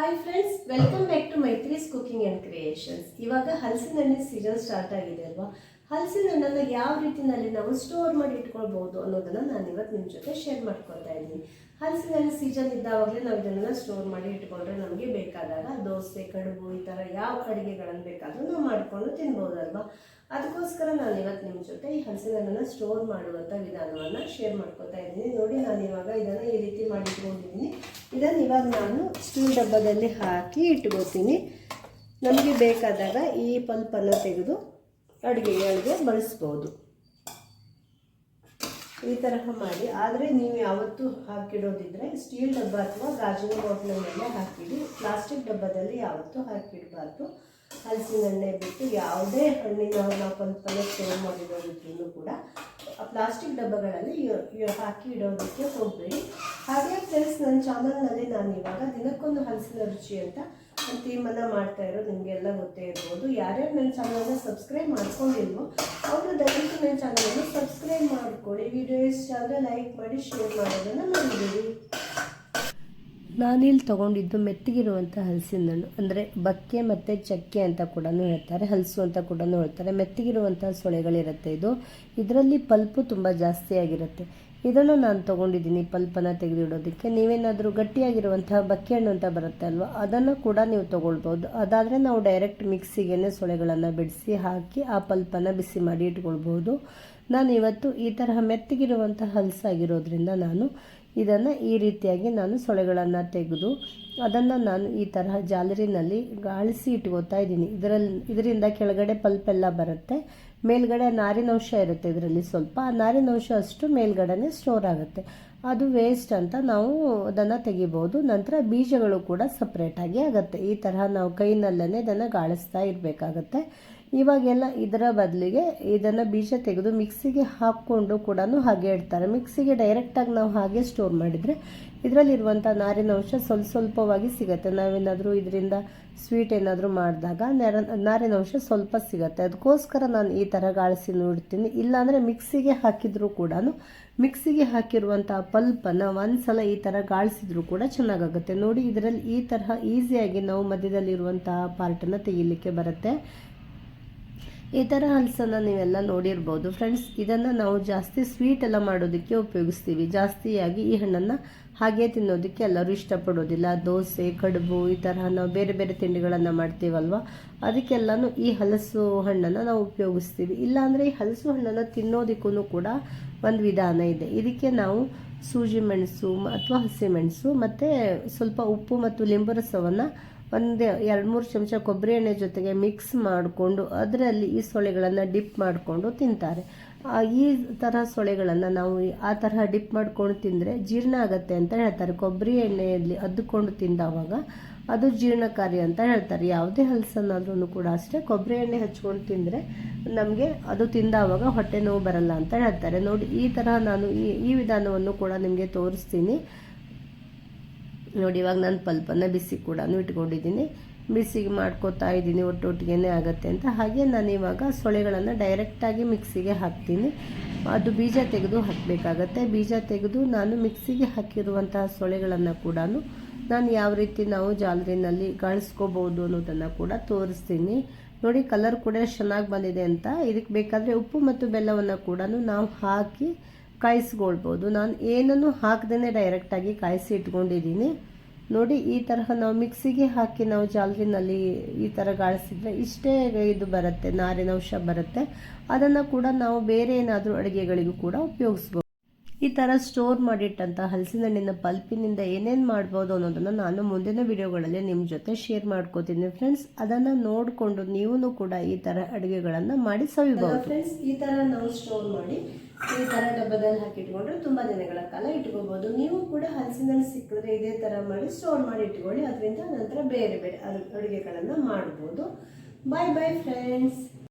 Hi friends welcome back to Maitri's cooking and creations ಇವಾಗ ಹಲಸಿನ ಹಣ್ಣಿನ ಸೀಸನ್ ಸ್ಟಾರ್ಟ್ ಆಗಿದೆ ಅಲ್ವಾ? ಹಲಸಿನ ಹಣ್ಣನ್ನು ಯಾವ ರೀತಿಯಲ್ಲಿ ನಾವು ಸ್ಟೋರ್ ಮಾಡಿ ಇಟ್ಕೊಳ್ಬಹುದು ಅನ್ನೋದನ್ನ ನಾನು ಇವತ್ತು ನಿಮ್ಮ ಜೊತೆ ಶೇರ್ ಮಾಡ್ಕೊಳ್ತಾ ಇದ್ದೀನಿ. ಹಲಸಿನ ಹಣ್ಣು ಸೀಸನ್ ಇದ್ದಾವಾಗಲೇ ನಾವು ಇದನ್ನೆಲ್ಲ ಸ್ಟೋರ್ ಮಾಡಿ ಇಟ್ಕೊಂಡ್ರೆ ನಮಗೆ ಬೇಕಾದಾಗ ದೋಸೆ, ಕಡುಬು ಈ ಥರ ಯಾವ ಅಡುಗೆಗಳನ್ನು ಬೇಕಾದರೂ ನಾವು ಮಾಡಿಕೊಂಡು ತಿನ್ಬೋದಲ್ವಾ? ಅದಕ್ಕೋಸ್ಕರ ನಾನು ಇವತ್ತು ನಿಮ್ಮ ಜೊತೆ ಈ ಹಲಸಿನ ಹಣ್ಣನ್ನು ಸ್ಟೋರ್ ಮಾಡುವಂಥ ವಿಧಾನವನ್ನು ಶೇರ್ ಮಾಡ್ಕೊತಾ ಇದ್ದೀನಿ. ನೋಡಿ ನಾನು ಇವಾಗ ಇದನ್ನು ಈ ರೀತಿ ಮಾಡಿ ಇಟ್ಕೊಂಡಿದ್ದೀನಿ ಇದನ್ನು ಇವಾಗ ನಾನು ಸ್ಟೀಲ್ ಡಬ್ಬದಲ್ಲಿ ಹಾಕಿ ಇಟ್ಕೋತೀನಿ. ನಮಗೆ ಬೇಕಾದಾಗ ಈ ಪಲ್ಪನ್ನು ತೆಗೆದು ಅಡುಗೆಗಳಿಗೆ ಬಳಸ್ಬೋದು. ಈ ತರಹ ಮಾಡಿ. ಆದರೆ ನೀವು ಯಾವತ್ತೂ ಹಾಕಿಡೋದಿದ್ರೆ ಸ್ಟೀಲ್ ಡಬ್ಬ ಅಥವಾ ಗಾಜಿನ ಬಾಟ್ಲ ಮೇಲೆ ಹಾಕಿಡಿ. ಪ್ಲಾಸ್ಟಿಕ್ ಡಬ್ಬದಲ್ಲಿ ಯಾವತ್ತೂ ಹಾಕಿಡಬಾರ್ದು. ಹಲಸಿನ ಹಣ್ಣೆ ಬಿಟ್ಟು ಯಾವುದೇ ಹಣ್ಣಿನ ನಾವು ಪಲ್ಪನ್ನು ಸ್ಟೋರ್ ಮಾಡಿರೋದಿದ್ರು ಕೂಡ ಆ ಪ್ಲಾಸ್ಟಿಕ್ ಡಬ್ಬಗಳಲ್ಲಿ ಹಾಕಿ ಇಡೋದಕ್ಕೆ ಹೋಗಬೇಡಿ. ಹಾಗೆ ಫ್ರೆಂಡ್ಸ್ ನನ್ನ ಚಾನಲ್ನಲ್ಲಿ ನಾನು ಇವಾಗ ದಿನಕ್ಕೊಂದು ಹಲಸಿನ ರುಚಿ ಅಂತ ಥೀಮನ್ನು ಮಾಡ್ತಾ ಇರೋದು ನಿಮಗೆಲ್ಲ ಗೊತ್ತೇ ಇರ್ಬೋದು. ಯಾರ್ಯಾರು ನನ್ನ ಚಾನಲ್ನ ಸಬ್ಸ್ಕ್ರೈಬ್ ಮಾಡ್ಕೊಂಡಿಲ್ವೋ ಅವರು ದಯವಿಟ್ಟು ನನ್ನ ಚಾನಲನ್ನು ಸಬ್ಸ್ಕ್ರೈಬ್ ಮಾಡ್ಕೊಳ್ಳಿ. ವಿಡಿಯೋ ಇಷ್ಟ ಆದರೆ ಲೈಕ್ ಮಾಡಿ ಶೇರ್ ಮಾಡೋದನ್ನು ಮಾಡಿದ್ದೀವಿ ನಾನಿಲ್ಲಿ ತೊಗೊಂಡಿದ್ದು ಮೆತ್ತಗಿರುವಂಥ ಹಲಸಿನ ಹಣ್ಣು ಅಂದರೆ ಬಕ್ಕೆ ಮತ್ತು ಚಕ್ಕೆ ಅಂತ ಕೂಡ ಹೇಳ್ತಾರೆ, ಹಲಸು ಅಂತ ಕೂಡ ಹೇಳ್ತಾರೆ. ಮೆತ್ತಗಿರುವಂಥ ಸೊಳೆಗಳಿರುತ್ತೆ ಇದು. ಇದರಲ್ಲಿ ಪಲ್ಪು ತುಂಬ ಜಾಸ್ತಿ ಆಗಿರುತ್ತೆ ಇದನ್ನು ನಾನು ತೊಗೊಂಡಿದ್ದೀನಿ, ಪಲ್ಪನ ತೆಗೆದಿಡೋದಕ್ಕೆ. ನೀವೇನಾದರೂ ಗಟ್ಟಿಯಾಗಿರುವಂತಹ ಬಕ್ಕೆ ಹಣ್ಣು ಅಂತ ಬರುತ್ತೆ ಅಲ್ವಾ? ಅದನ್ನು ಕೂಡ ನೀವು ತೊಗೊಳ್ಬೋದು. ಅದಾದರೆ ನಾವು ಡೈರೆಕ್ಟ್ ಮಿಕ್ಸಿಗೆ ಸೊಳೆಗಳನ್ನು ಬಿಡಿಸಿ ಹಾಕಿ ಆ ಪಲ್ಪನ ಬಿಸಿ ಮಾಡಿ ಇಟ್ಕೊಳ್ಬೋದು. ನಾನು ಇವತ್ತು ಈ ತರಹ ಮೆತ್ತಗಿರುವಂಥ ಹಲಸಾಗಿರೋದ್ರಿಂದ ನಾನು ಇದನ್ನು ಈ ರೀತಿಯಾಗಿ ನಾನು ಸೊಳೆಗಳನ್ನು ತೆಗೆದು ಅದನ್ನು ನಾನು ಈ ತರಹ ಜಾಲರಿನಲ್ಲಿ ಗಾಳಿಸಿ ಇಟ್ಕೋತಾ ಇದ್ದೀನಿ. ಇದರಲ್ಲಿ ಇದರಿಂದ ಕೆಳಗಡೆ ಪಲ್ಪೆಲ್ಲ ಬರುತ್ತೆ. ಮೇಲ್ಗಡೆ ನಾರಿನಂಶ ಇರುತ್ತೆ ಇದರಲ್ಲಿ ಸ್ವಲ್ಪ. ಆ ನಾರಿನಂಶ ಅಷ್ಟು ಮೇಲ್ಗಡೆನೆ ಸ್ಟೋರ್ ಆಗುತ್ತೆ. ಅದು ವೇಸ್ಟ್ ಅಂತ ನಾವು ಅದನ್ನು ತೆಗಿಬೋದು. ನಂತರ ಬೀಜಗಳು ಕೂಡ ಸಪ್ರೇಟಾಗಿ ಆಗುತ್ತೆ. ಈ ತರಹ ನಾವು ಕೈನಲ್ಲೇ ಇದನ್ನು ಗಾಳಿಸ್ತಾ ಇರಬೇಕಾಗತ್ತೆ. ಇವಾಗೆಲ್ಲ ಇದರ ಬದಲಿಗೆ ಇದನ್ನು ಬೀಜ ತೆಗೆದು ಮಿಕ್ಸಿಗೆ ಹಾಕ್ಕೊಂಡು ಕೂಡ ಹಾಗೆ ಇಡ್ತಾರೆ. ಮಿಕ್ಸಿಗೆ ಡೈರೆಕ್ಟಾಗಿ ನಾವು ಹಾಗೆ ಸ್ಟೋರ್ ಮಾಡಿದರೆ ಇದರಲ್ಲಿರುವಂಥ ನಾರಿನಂಶ ಸ್ವಲ್ಪ ಸ್ವಲ್ಪವಾಗಿ ಸಿಗುತ್ತೆ. ನಾವೇನಾದರೂ ಇದರಿಂದ ಸ್ವೀಟ್ ಏನಾದರೂ ಮಾಡಿದಾಗ ನೆರ ನಾರಿನಂಶ ಸ್ವಲ್ಪ ಸಿಗುತ್ತೆ. ಅದಕ್ಕೋಸ್ಕರ ನಾನು ಈ ಥರ ಗಾಳಿಸಿ ನೋಡ್ತೀನಿ. ಇಲ್ಲಾಂದರೆ ಮಿಕ್ಸಿಗೆ ಹಾಕಿದರೂ ಕೂಡ ಮಿಕ್ಸಿಗೆ ಹಾಕಿರುವಂಥ ಪಲ್ಪನ್ನು ಒಂದು ಸಲ ಈ ಥರ ಗಾಳಿಸಿದ್ರು ಕೂಡ ಚೆನ್ನಾಗಾಗುತ್ತೆ. ನೋಡಿ, ಇದರಲ್ಲಿ ಈ ತರಹ ಈಸಿಯಾಗಿ ನಾವು ಮಧ್ಯದಲ್ಲಿರುವಂತಹ ಪಾರ್ಟನ್ನು ತೆಗಿಲಿಕ್ಕೆ ಬರುತ್ತೆ. ಈ ಥರ ಹಲಸನ್ನು ನೀವೆಲ್ಲ ನೋಡಿರ್ಬೋದು. ಫ್ರೆಂಡ್ಸ್ ಇದನ್ನು ನಾವು ಜಾಸ್ತಿ ಸ್ವೀಟ್ ಎಲ್ಲ ಮಾಡೋದಕ್ಕೆ ಉಪಯೋಗಿಸ್ತೀವಿ. ಜಾಸ್ತಿಯಾಗಿ ಈ ಹಣ್ಣನ್ನು ಹಾಗೆ ತಿನ್ನೋದಕ್ಕೆ ಎಲ್ಲರೂ ಇಷ್ಟಪಡೋದಿಲ್ಲ. ದೋಸೆ, ಕಡುಬು ಈ ತರಹ ನಾವು ಬೇರೆ ಬೇರೆ ತಿಂಡಿಗಳನ್ನು ಮಾಡ್ತೀವಲ್ವ? ಅದಕ್ಕೆಲ್ಲನೂ ಈ ಹಲಸು ಹಣ್ಣನ್ನು ನಾವು ಉಪಯೋಗಿಸ್ತೀವಿ. ಇಲ್ಲಾಂದರೆ ಈ ಹಲಸು ಹಣ್ಣನ್ನು ತಿನ್ನೋದಕ್ಕೂ ಕೂಡ ಒಂದು ವಿಧಾನ ಇದೆ. ಇದಕ್ಕೆ ನಾವು ಸೂಜಿ ಮೆಣಸು ಅಥವಾ ಹಸಿಮೆಣಸು ಮತ್ತು ಸ್ವಲ್ಪ ಉಪ್ಪು ಮತ್ತು ಲಿಂಬು ರಸವನ್ನು ಒಂದು ಎರಡು ಮೂರು ಚಮಚ ಕೊಬ್ಬರಿ ಎಣ್ಣೆ ಜೊತೆಗೆ ಮಿಕ್ಸ್ ಮಾಡಿಕೊಂಡು ಅದರಲ್ಲಿ ಈ ಸೊಳೆಗಳನ್ನು ಡಿಪ್ ಮಾಡಿಕೊಂಡು ತಿಂತಾರೆ. ಈ ಥರ ಸೊಳೆಗಳನ್ನು ನಾವು ಆ ತರಹ ಡಿಪ್ ಮಾಡ್ಕೊಂಡು ತಿಂದರೆ ಜೀರ್ಣ ಆಗುತ್ತೆ ಅಂತ ಹೇಳ್ತಾರೆ. ಕೊಬ್ಬರಿ ಎಣ್ಣೆಯಲ್ಲಿ ಅದ್ದುಕೊಂಡು ತಿಂದವಾಗ ಅದು ಜೀರ್ಣಕಾರಿ ಅಂತ ಹೇಳ್ತಾರೆ. ಯಾವುದೇ ಹಲಸನ್ನಾದ್ರೂ ಕೂಡ ಅಷ್ಟೇ ಕೊಬ್ಬರಿ ಎಣ್ಣೆ ಹಚ್ಕೊಂಡು ತಿಂದರೆ ನಮಗೆ ಅದು ತಿಂದಾವಾಗ ಹೊಟ್ಟೆ ನೋವು ಬರಲ್ಲ ಅಂತ ಹೇಳ್ತಾರೆ. ನೋಡಿ ಈ ಥರ ನಾನು ಈ ಈ ವಿಧಾನವನ್ನು ಕೂಡ ನಿಮಗೆ ತೋರಿಸ್ತೀನಿ. ನೋಡಿ, ಇವಾಗ ನಾನು ಪಲ್ಪನ್ನು ಬಿಸಿ ಕೂಡ ಇಟ್ಕೊಂಡಿದ್ದೀನಿ. ಬಿಸಿಗೆ ಮಾಡ್ಕೋತಾ ಇದ್ದೀನಿ ಒಟ್ಟೊಟ್ಟಿಗೆ ಆಗುತ್ತೆ ಅಂತ. ಹಾಗೆ ನಾನು ಇವಾಗ ಸೊಳೆಗಳನ್ನು ಡೈರೆಕ್ಟಾಗಿ ಮಿಕ್ಸಿಗೆ ಹಾಕ್ತೀನಿ. ಅದು ಬೀಜ ತೆಗೆದು ಹಾಕಬೇಕಾಗತ್ತೆ. ಬೀಜ ತೆಗೆದು ನಾನು ಮಿಕ್ಸಿಗೆ ಹಾಕಿರುವಂತಹ ಸೊಳೆಗಳನ್ನು ಕೂಡ ನಾನು ಯಾವ ರೀತಿ ನಾವು ಜಾಲರಿನಲ್ಲಿ ಗಳಿಸ್ಕೋಬೋದು ಅನ್ನೋದನ್ನು ಕೂಡ ತೋರಿಸ್ತೀನಿ. ನೋಡಿ ಕಲರ್ ಕೂಡ ಚೆನ್ನಾಗಿ ಬಂದಿದೆ ಅಂತ. ಇದಕ್ಕೆ ಬೇಕಾದರೆ ಉಪ್ಪು ಮತ್ತು ಬೆಲ್ಲವನ್ನು ಕೂಡ ನಾವು ಹಾಕಿ ಕಾಯಿಸ್ಕೊಳ್ಬೋದು. ನಾನು ಏನನ್ನು ಹಾಕ್ದೇ ಡೈರೆಕ್ಟಾಗಿ ಕಾಯಿಸಿ ಇಟ್ಕೊಂಡಿದ್ದೀನಿ. ನೋಡಿ, ಈ ತರಹ ನಾವು ಮಿಕ್ಸಿಗೆ ಹಾಕಿ ನಾವು ಜಾಲರಿನಲ್ಲಿ ಈ ಥರ ಗಾಳಿಸಿದ್ರೆ ಇಷ್ಟೇ ಇದು ಬರುತ್ತೆ ನಾರಿನಂಶ ಬರುತ್ತೆ. ಅದನ್ನು ಕೂಡ ನಾವು ಬೇರೆ ಏನಾದರೂ ಅಡುಗೆಗಳಿಗೂ ಕೂಡ ಉಪಯೋಗಿಸ್ಬೋದು. ಈ ಥರ ಸ್ಟೋರ್ ಮಾಡಿಟ್ಟಂಥ ಹಲಸಿನ ಹಣ್ಣಿನ ಪಲ್ಪಿನಿಂದ ಏನೇನು ಮಾಡ್ಬೋದು ಅನ್ನೋದನ್ನು ನಾನು ಮುಂದಿನ ವಿಡಿಯೋಗಳಲ್ಲಿ ನಿಮ್ಮ ಜೊತೆ ಶೇರ್ ಮಾಡ್ಕೋತೀನಿ ಫ್ರೆಂಡ್ಸ್ ಅದನ್ನು ನೋಡಿಕೊಂಡು ನೀವು ಕೂಡ ಈ ಥರ ಅಡುಗೆಗಳನ್ನು ಮಾಡಿ ಸವಿಬೋದು ಫ್ರೆಂಡ್ಸ್ ಈ ಥರ ನಾವು ಸ್ಟೋರ್ ಮಾಡಿ ಈ ಥರ ಡಬ್ಬದಲ್ಲಿ ಹಾಕಿಟ್ಕೊಂಡ್ರೆ ತುಂಬ ದಿನಗಳ ಕಾಲ ಇಟ್ಕೋಬೋದು. ನೀವು ಕೂಡ ಹಲಸಿನಲ್ಲಿ ಸಿಕ್ಕಿದ್ರೆ ಇದೇ ಥರ ಮಾಡಿ ಸ್ಟೋರ್ ಮಾಡಿ ಇಟ್ಕೊಳ್ಳಿ. ಅದರಿಂದ ನಂತರ ಬೇರೆ ಬೇರೆ ಅಡುಗೆಗಳನ್ನು ಮಾಡ್ಬೋದು. ಬಾಯ್ ಬಾಯ್ ಫ್ರೆಂಡ್ಸ್